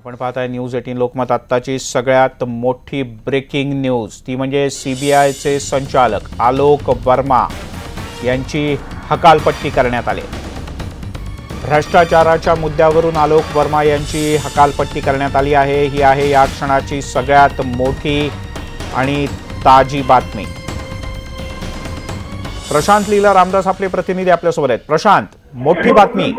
आपण पाहताय news eighteen Lokmat आत्ताची सगळ्यात मोठी ब्रेकिंग न्यूज ती म्हणजे सीबीआयचे संचालक आलोक वर्मा यांची हकालपट्टी करण्यात आली. भ्रष्टाचाराच्या मुद्द्यावरून आलोक वर्मा यांची हकालपट्टी करण्यात आली आहे. ही आहे या क्षणाची सगळ्यात मोठी आणि ताजी बातमी. प्रशांत लीला रामदास आपले प्रतिनिधी आपल्यासोबत आहेत. प्रशांत मोठी बातमी.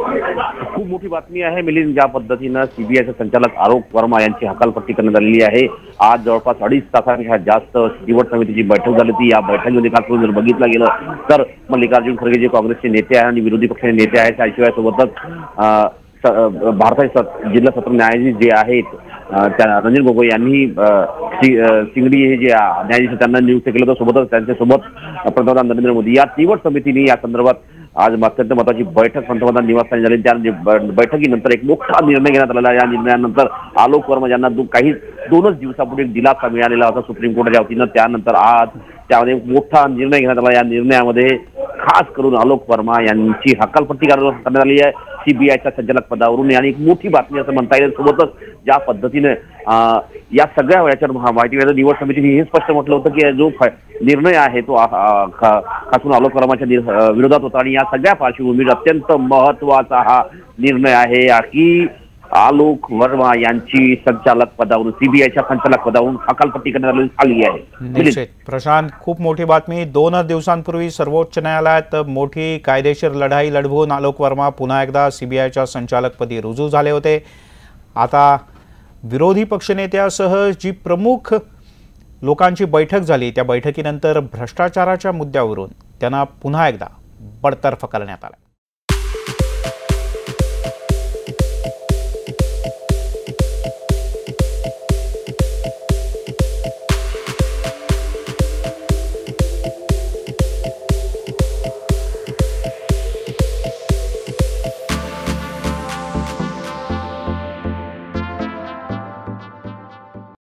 मोठी बातमी आहे मिलिंद ज्या पद्धतीनं सीबीआयचे संचालक आरोप वर्मा यांची हकालपट्टी करण्यात आलेली आहे. आज जवळपास अडीच तासापेक्षा जास्त निवड समितीची बैठक झाली होती. या बैठकीमध्ये काल जर बघितलं गेलं तर मल्लिकार्जुन खरगे जे काँग्रेसचे नेते आहे आणि विरोधी पक्षाचे नेते आहेत त्याशिवाय सोबतच अं, भारताचे जिल्हा सत्र न्यायाधीश जे आहेत त्या रंजन गोगोई यांनी सिंगडी हे जे न्यायाधीश त्यांना नियुक्त केलं होतं. सोबतच त्यांच्यासोबत पंतप्रधान नरेंद्र मोदी. या निवड समितीने या संदर्भात आज अत्यंत महत्वाची बैठक पंतप्रधान निवासस्थानी झाली. त्या बैठकीनंतर एक मोठा निर्णय घेण्यात आलेला या निर्णयानंतर आलोक वर्मा यांना दो- काही दोनच दिवसापूर्वी एक दिलासा मिळालेला होता सुप्रीम कोर्टाच्या वतीनं. त्यानंतर आज त्यामध्ये मोठा निर्णय घेण्यात आला. या निर्णयामध्ये खास करून आलोक वर्मा यांची हकालपट्टी करण्यात आली आहे. सीबीआयच्या संचालक पदावरून आणि एक मोठी बातमी असं म्हणता येईल सोबतच ज्या पद्धतीने या सगळ्या याच्यावर माहिती वेळेला निवड समितीने हे स्पष्ट म्हटलं होतं की जो निर्णय आहे तो खासून आलोक वर्माच्या विरोधात होता. आणि या सगळ्या पार्श्वभूमीवर अत्यंत महत्त्वाचा हा निर्णय आहे. की आलोक वर्मा यांची संचालक पदावरून सीबीआयच्या संचालक पदावरून हकालपट्टी करण्यात आली- आहे. निश्चित. प्रशांत खूप मोठी बातमी. दोनच दिवसांपूर्वी सर्वोच्च न्यायालयात मोठी कायदेशीर लढाई लढवून आलोक वर्मा पुन्हा एकदा सीबीआयच्या संचालकपदी रुजू झाले होते. आता विरोधी पक्षनेत्यासह जी प्रमुख लोकांची बैठक झाली त्या बैठकीनंतर भ्रष्टाचाराच्या मुद्द्यावरून त्यांना पुन्हा एकदा बडतर्फ करण्यात आलं.